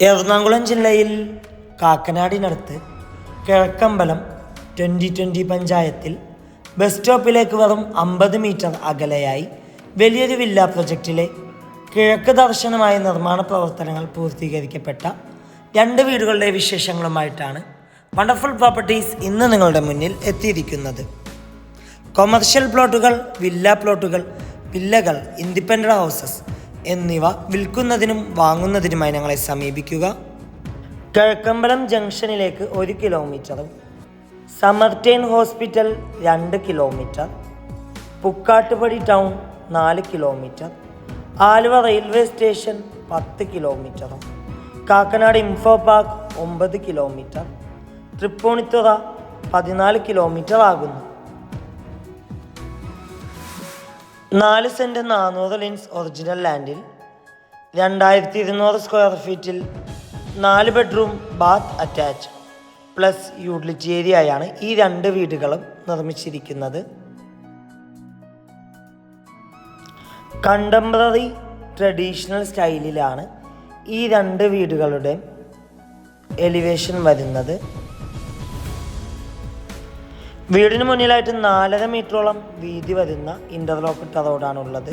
Ernakulam ജില്ലയിൽ കാക്കനാടിനടുത്ത് Kizhakkambalam twenty twenty പഞ്ചായത്തിൽ ബസ് സ്റ്റോപ്പിലേക്ക് വെറും അമ്പത് മീറ്റർ അകലെയായി വലിയൊരു വില്ല പ്രൊജക്റ്റിലെ കിഴക്ക് ദർശനമായ നിർമ്മാണ പ്രവർത്തനങ്ങൾ പൂർത്തീകരിക്കപ്പെട്ട രണ്ട് വീടുകളുടെ വിശേഷങ്ങളുമായിട്ടാണ് വണ്ടർഫുൾ പ്രോപ്പർട്ടീസ് ഇന്ന് നിങ്ങളുടെ മുന്നിൽ എത്തിയിരിക്കുന്നത്. കൊമേർഷ്യൽ പ്ലോട്ടുകൾ വില്ല പ്ലോട്ടുകൾ വില്ലകൾ ഇൻഡിപെൻഡന്റ് ഹൗസസ് എന്നിവ വിൽക്കുന്നതിനും വാങ്ങുന്നതിനുമായി ഞങ്ങളെ സമീപിക്കുക. കിഴക്കമ്പലം ജംഗ്ഷനിലേക്ക് ഒരു കിലോമീറ്ററും സമർട്ടേൻ ഹോസ്പിറ്റൽ രണ്ട് കിലോമീറ്റർ പുക്കാട്ടുപടി ടൗൺ നാല് കിലോമീറ്റർ ആലുവ റെയിൽവേ സ്റ്റേഷൻ പത്ത് കിലോമീറ്ററും കാക്കനാട് ഇൻഫോ പാർക്ക് ഒമ്പത് കിലോമീറ്റർ തൃപ്പൂണിത്തുറ പതിനാല് കിലോമീറ്റർ ആകുന്നു. നാല് സെന്റ് നാനൂറ് ലിൻസ് ഒറിജിനൽ ലാൻഡിൽ രണ്ടായിരത്തി ഇരുന്നൂറ് സ്ക്വയർ ഫീറ്റിൽ നാല് bedroom bath attach plus utility ഏരിയയാണ് ഈ രണ്ട് വീടുകളും നിർമ്മിച്ചിരിക്കുന്നത്. കണ്ടംപററി ട്രഡീഷണൽ സ്റ്റൈലിലാണ് ഈ രണ്ട് വീടുകളുടെ എലിവേഷൻ വരുന്നത്. വീടിന് മുന്നിലായിട്ട് നാലര മീറ്ററോളം വീതി വരുന്ന ഇന്റർലോക്ക് ഇട്ട റോഡാണുള്ളത്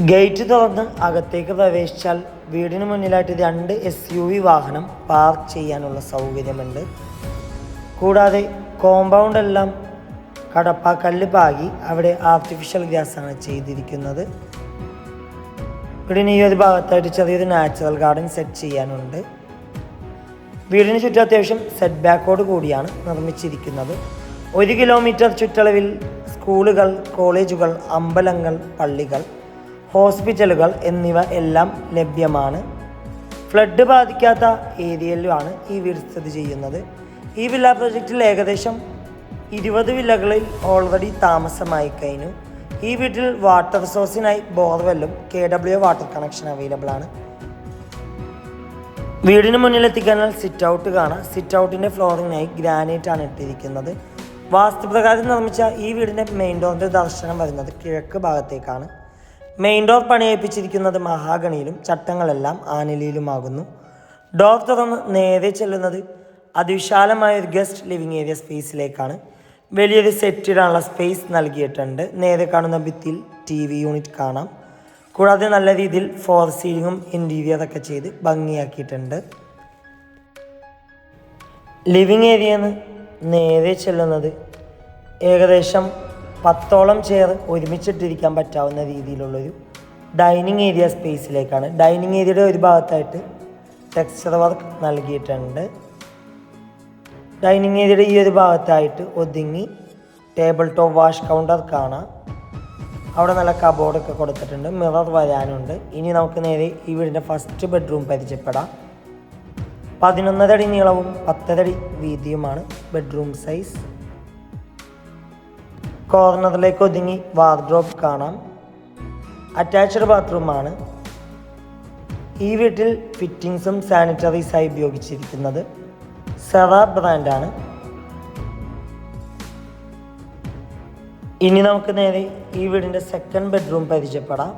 ഗേറ്റ് തുറന്ന് അകത്തേക്ക് പ്രവേശിച്ചാൽ വീടിന് മുന്നിലായിട്ട് രണ്ട് എസ് യു വി വാഹനം പാർക്ക് ചെയ്യാനുള്ള സൗകര്യമുണ്ട്. കൂടാതെ കോമ്പൗണ്ട് എല്ലാം കടപ്പാക്കല്ല് പാകി അവിടെ ആർട്ടിഫിഷ്യൽ ഗ്യാസ് ആണ് ചെയ്തിരിക്കുന്നത്. ഇവിടെ ഈ ഒരു ഭാഗത്തായിട്ട് ചെറിയൊരു നാച്ചുറൽ ഗാർഡൻ സെറ്റ് ചെയ്യാനുണ്ട്. വീടിന് ചുറ്റും അത്യാവശ്യം സെറ്റ് ബാക്കോട് കൂടിയാണ് നിർമ്മിച്ചിരിക്കുന്നത്. ഒരു കിലോമീറ്റർ ചുറ്റളവിൽ സ്കൂളുകൾ കോളേജുകൾ അമ്പലങ്ങൾ പള്ളികൾ ഹോസ്പിറ്റലുകൾ എന്നിവ എല്ലാം ലഭ്യമാണ്. ഫ്ലഡ് ബാധിക്കാത്ത ഏരിയയിലുമാണ് ഈ വീട് സ്ഥിതി ചെയ്യുന്നത്. ഈ വില്ല പ്രൊജക്റ്റിൽ ഏകദേശം ഇരുപത് വില്ലകളിൽ ഓൾറെഡി താമസമായി കഴിഞ്ഞു. ഈ വീട്ടിൽ വാട്ടർ സോഴ്സിനായി ബോർവെല്ലും K W water connection available ആണ്. വീടിന് മുന്നിലെത്തിക്കാനാൽ സിറ്റ് ഔട്ട് കാണാം. സിറ്റ് ഔട്ടിന്റെ ഫ്ലോറിങ്ങിനായി ഗ്രാനൈറ്റ് ആണ് ഇട്ടിരിക്കുന്നത്. വാസ്തുപ്രകാരം നിർമ്മിച്ച ഈ വീടിന്റെ മെയിൻ ഡോറിന്റെ ദർശനം വരുന്നത് കിഴക്ക് ഭാഗത്തേക്കാണ്. മെയിൻ ഡോർ പണിയേപ്പിച്ചിരിക്കുന്നത് മഹാഗണിയിലും ചട്ടങ്ങളെല്ലാം ആനലിയിലുമാകുന്നു. ഡോർ തുറന്ന് നേരെ ചെല്ലുന്നത് അതിവിശാലമായ ഒരു ഗസ്റ്റ് ലിവിങ് ഏരിയ സ്പേസിലേക്കാണ് വലിയൊരു സെറ്റിടാനുള്ള സ്പേസ് നൽകിയിട്ടുണ്ട്. നേരെ കാണുന്ന ഭിത്തിയിൽ ടി വി യൂണിറ്റ് കാണാം. കൂടാതെ നല്ല രീതിയിൽ ഫോർ സീലിങ്ങും ഇന്റീരിയർ ഒക്കെ ചെയ്ത് ഭംഗിയാക്കിയിട്ടുണ്ട്. ലിവിങ് ഏരിയന്ന് നേരെ ചെല്ലുന്നത് ഏകദേശം പത്തോളം ചെയർ ഒരുമിച്ചിട്ടിരിക്കാൻ പറ്റാവുന്ന രീതിയിലുള്ളൊരു ഡൈനിങ് ഏരിയ സ്പേസിലേക്കാണ് ഡൈനിങ് ഏരിയയുടെ ഒരു ഭാഗത്തായിട്ട് ടെക്സ്ചർ വർക്ക് നൽകിയിട്ടുണ്ട്. ഡൈനിങ് ഏരിയയുടെ ഈ ഒരു ഭാഗത്തായിട്ട് ഒതുങ്ങി ടേബിൾ ടോപ്പ് വാഷ് കൗണ്ടർ കാണാം. അവിടെ നല്ല കബോർഡൊക്കെ കൊടുത്തിട്ടുണ്ട്. മിറർ വരാനുണ്ട്. ഇനി നമുക്ക് നേരെ ഈ വീടിന്റെ ഫസ്റ്റ് ബെഡ്റൂം പരിചയപ്പെടാം. പതിനൊന്നര അടി നീളവും പത്തര അടി വീതിയുമാണ് ബെഡ്റൂം സൈസ് കോർണറിലേക്ക് ഒതുങ്ങി വാർഡ്രോബ് കാണാം. അറ്റാച്ച്ഡ് ബാത്റൂമാണ് ഈ വീട്ടിൽ ഫിറ്റിങ്സും സാനിറ്ററീസായി ഉപയോഗിച്ചിരിക്കുന്നത്. സെറ ബ്രാൻഡാണ് ഇനി നമുക്ക് നേരെ ഈ വീടിന്റെ സെക്കൻഡ് ബെഡ്റൂം പരിചയപ്പെടാം.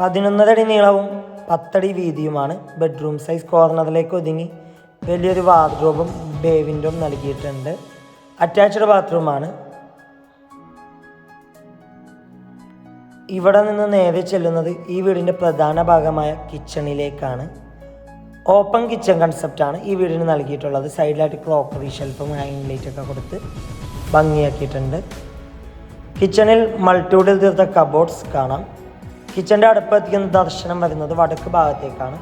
പതിനൊന്നരടി നീളവും പത്തടി വീതിയുമാണ്. ബെഡ്റൂം സൈസ് കോർണറിലേക്ക് ഒതുങ്ങി വലിയൊരു വാർഡ്രോബും ബേ വിൻഡോയും നൽകിയിട്ടുണ്ട്. അറ്റാച്ച്ഡ് ബാത്റൂമാണ് ഇവിടെ നിന്ന് നേരെ ചെല്ലുന്നത് ഈ വീടിന്റെ പ്രധാന ഭാഗമായ കിച്ചണിലേക്കാണ് ഓപ്പൺ കിച്ചൺ കൺസെപ്റ്റാണ് ഈ വീടിന് നൽകിയിട്ടുള്ളത്. സൈഡിലായിട്ട് ക്രോക്കറി ഷെൽഫും ഹാങ്ങിങ് ലൈറ്റ് ഒക്കെ കൊടുത്ത് ഭംഗിയാക്കിയിട്ടുണ്ട്. കിച്ചണിൽ മൾട്ടിവുഡിൽ തീർത്ത കബോർഡ്സ് കാണാം. കിച്ചന്റെ അടുപ്പത്തേക്ക് ദർശനം വരുന്നത് വടക്ക് ഭാഗത്തേക്കാണ്.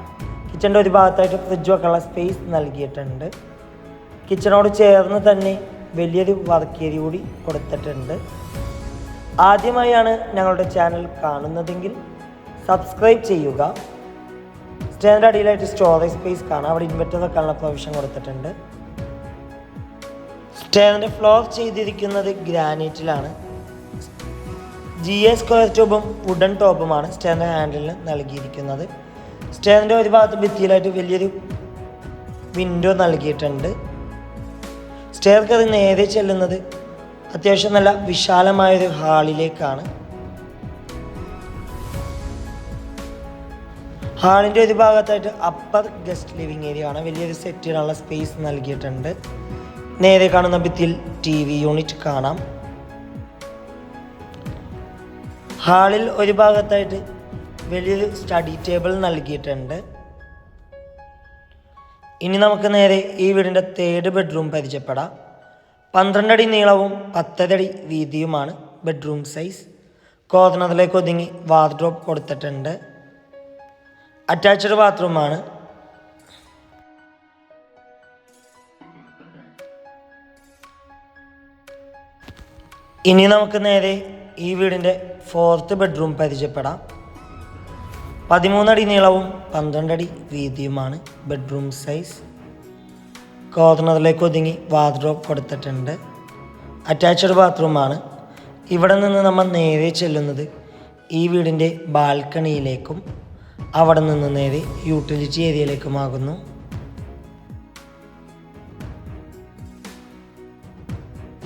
കിച്ചന്റെ ഒരു ഭാഗത്തായിട്ട് ഫ്രിഡ്ജ് വെക്കാനുള്ള സ്പേസ് നൽകിയിട്ടുണ്ട്. കിച്ചണോട് ചേർന്ന് തന്നെ വലിയൊരു വർക്ക് ഏരിയ കൂടി കൊടുത്തിട്ടുണ്ട്. ആദ്യമായാണ് ഞങ്ങളുടെ ചാനൽ കാണുന്നതെങ്കിൽ സബ്സ്ക്രൈബ് ചെയ്യുക. സ്റ്റേറിന്റെ അടിയിലായിട്ട് സ്റ്റോറേജ് സ്പേസ് കാണാം. അവിടെ ഇൻവെർട്ടർ വെക്കാനുള്ള പ്രൊവിഷൻ കൊടുത്തിട്ടുണ്ട്. സ്റ്റാൻഡ് ഫ്ലോർ ചെയ്തിരിക്കുന്നത് ഗ്രാനൈറ്റിലാണ് ജി എ സ്ക്വയർ ട്യൂബും വുഡൻ ടോപ്പുമാണ് സ്റ്റാൻഡ് ഹാൻഡിലിന് നൽകിയിരിക്കുന്നത്. സ്റ്റാൻഡിന്റെ ഒരു ഭാഗത്ത് ഭിത്തിയിലായിട്ട് വലിയൊരു വിൻഡോ നൽകിയിട്ടുണ്ട്. സ്റ്റെയർ അത് നേരെ ചെല്ലുന്നത് അത്യാവശ്യം നല്ല വിശാലമായൊരു ഹാളിലേക്കാണ് ഹാളിന്റെ ഒരു ഭാഗത്തായിട്ട് അപ്പർ ഗസ്റ്റ് ലിവിങ് ഏരിയ ആണ്. വലിയൊരു സെറ്റ് ചെയ്യാനുള്ള സ്പേസ് നൽകിയിട്ടുണ്ട്. നേരെ കാണുന്ന ഭിത്തിയിൽ ടി വി യൂണിറ്റ് കാണാം. ഹാളിൽ ഒരു ഭാഗത്തായിട്ട് വലിയൊരു സ്റ്റഡി ടേബിൾ നൽകിയിട്ടുണ്ട്. ഇനി നമുക്ക് നേരെ ഈ വീടിന്റെ തേർഡ് ബെഡ്റൂം പരിചയപ്പെടാം. പന്ത്രണ്ടടി നീളവും പത്തരടി വീതിയുമാണ് ബെഡ്റൂം സൈസ് കോർണറിലേക്ക് ഒതുങ്ങി വാർഡ്രോബ് കൊടുത്തിട്ടുണ്ട്. അറ്റാച്ച്ഡ് ബാത്റൂമാണ് ഇനി നമുക്ക് നേരെ ഈ വീടിന്റെ ഫോർത്ത് ബെഡ്റൂം പരിചയപ്പെടാം. പതിമൂന്നടി നീളവും പന്ത്രണ്ടടി വീതിയുമാണ് ബെഡ്റൂം സൈസ് കോർണറിലേക്ക് ഒതുങ്ങി വാർഡ്രോബ് കൊടുത്തിട്ടുണ്ട്. അറ്റാച്ച്ഡ് ബാത്റൂമാണ് ഇവിടെ നിന്ന് നമ്മൾ നേരെ ചെല്ലുന്നത് ഈ വീടിന്റെ ബാൽക്കണിയിലേക്കും അവിടെ നിന്ന് നേരെ യൂട്ടിലിറ്റി ഏരിയയിലേക്കുമാകുന്നു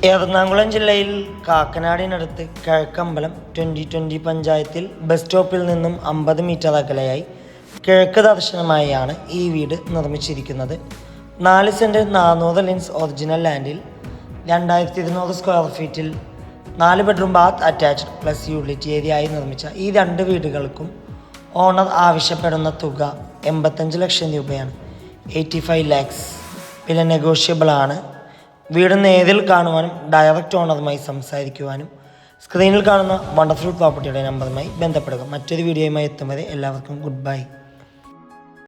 എറണാകുളം ജില്ലയിൽ കാക്കനാടിനടുത്ത് കിഴക്കമ്പലം ട്വന്റി ട്വന്റി പഞ്ചായത്തിൽ ബസ് സ്റ്റോപ്പിൽ നിന്നും അമ്പത് മീറ്റർ അകലെയായി കിഴക്ക് ദർശനമായാണ് ഈ വീട് നിർമ്മിച്ചിരിക്കുന്നത്. നാല് സെന്റ് നാനൂറ് ലിൻസ് ഒറിജിനൽ ലാൻഡിൽ രണ്ടായിരത്തി ഇരുന്നൂറ് സ്ക്വയർ ഫീറ്റിൽ നാല് bedroom bath attached plus utility area ആയി നിർമ്മിച്ച ഈ രണ്ട് വീടുകൾക്കും ഓണർ ആവശ്യപ്പെടുന്ന തുക എൺപത്തഞ്ച് ലക്ഷം രൂപയാണ്. എയ്റ്റി ഫൈവ് ലാക്സ് വില നെഗോഷ്യബിൾ ആണ്. വീട് നേരിൽ കാണുവാനും ഡയറക്റ്റ് ഓണറുമായി സംസാരിക്കുവാനും സ്ക്രീനിൽ കാണുന്ന വണ്ടർഫുൾ പ്രോപ്പർട്ടിയുടെ നമ്പറുമായി ബന്ധപ്പെടുക. മറ്റൊരു വീഡിയോയുമായി എത്തും വരെ എല്ലാവർക്കും ഗുഡ് ബൈ